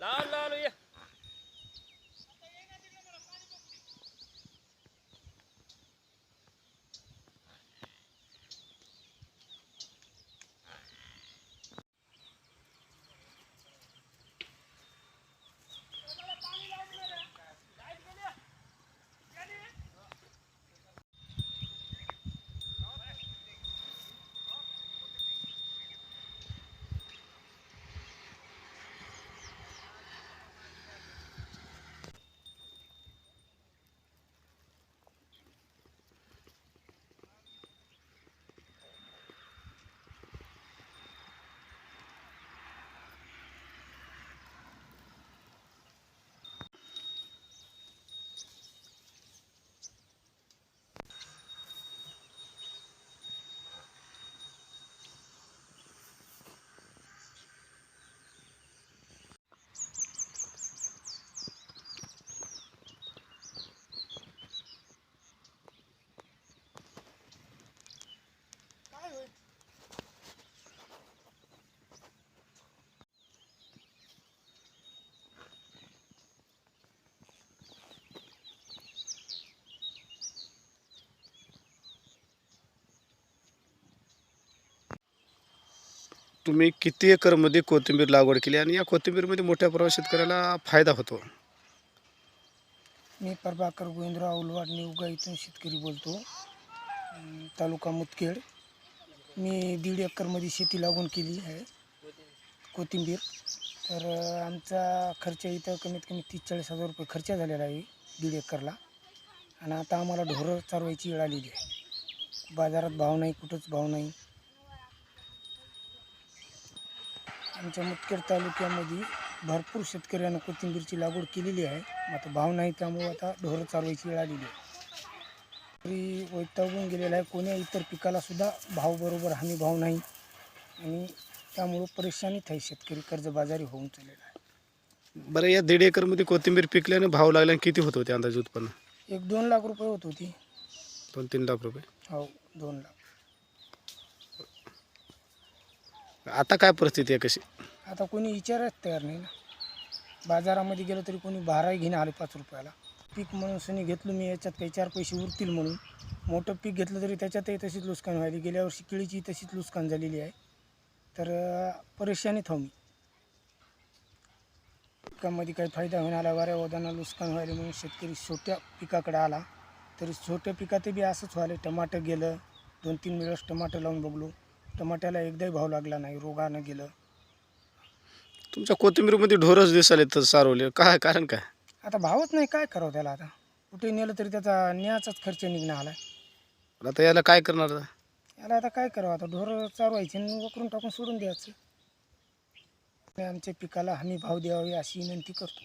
La la. तुम्ही किती एकरमध्ये कोथिंबीर लागवड केली आणि या कोथिंबीरमध्ये मोठ्या प्रमाणात शेतकऱ्याला फायदा होतो? मी प्रभाकर गोविंदराव उलवाड निवगा इथून शेतकरी बोलतो. तालुका मुदखेड. मी दीड एकरमध्ये शेती लागवण केली आहे कोथिंबीर. तर आमचा खर्च इथं कमीत कमी तीस चाळीस हजार रुपये खर्च झालेला आहे दीड एकरला. आणि आता आम्हाला ढोरं चालवायची वेळ आलेली आहे. बाजारात भाव नाही कुठंच भाव नाही. आमच्या मुदखेड तालुक्यामध्ये भरपूर शेतकऱ्यांना कोथिंबीरची लागवड केलेली आहे. आता भाव नाही त्यामुळे आता ढोरं चालवायची वेळ आलेली आहे. तरी वैतागून गेलेला आहे. कोण्या इतर पिकाला सुद्धा भाव बरोबर हमी भाव नाही. आणि त्यामुळं परेशानीत आहे शेतकरी. कर्जबाजारी होऊन चाललेला आहे. बरं या दीड एकरमध्ये कोथिंबीर पिकल्याने भाव लागल्याने किती होत होते अंदाजे उत्पन्न? एक दोन लाख रुपये होत होती. दोन तीन लाख रुपये? हो दोन लाख. आता काय परिस्थिती आहे कशी? आता कोणी विचारच तयार नाही ना. बाजारामध्ये गेलं तरी कोणी भाराही घेणं आले पाच रुपयाला. पीक म्हणून सनी घेतलं मी याच्यात काही चार पैसे उरतील म्हणून. मोठं पीक घेतलं तरी त्याच्यातही तशीच नुकसान व्हायली. गेल्या वर्षी केळीची तशीच नुकसान झालेली आहे. तर परेशानीत हो मी पिकामध्ये काही फायदा होऊन आला वाऱ्या वदांना नुकसान व्हायला म्हणून शेतकरी छोट्या पिकाकडे आला. तरी छोट्या पिकातही बी असंच व्हायलं टमाटर गेलं दोन तीन वेळेस टमाटर लावून बघलो. टमाट्याला एकदाही भाव लागला नाही रोगानं गेलं. तुमच्या कोथिंबीरमध्ये ढोरच दिसाले तर सारवले. काय कारण काय? आता भावच नाही काय करावं त्याला आता? कुठे नेलं तरी त्याचा न्याचाच खर्च निघणं आला. आता याला काय करणार आता? याला आता काय करावं आता? ढोरं चालवायचे आणि वकरून टाकून सोडून द्यायचं. आणि आमच्या पिकाला हमी भाव द्यावे अशी विनंती करतो.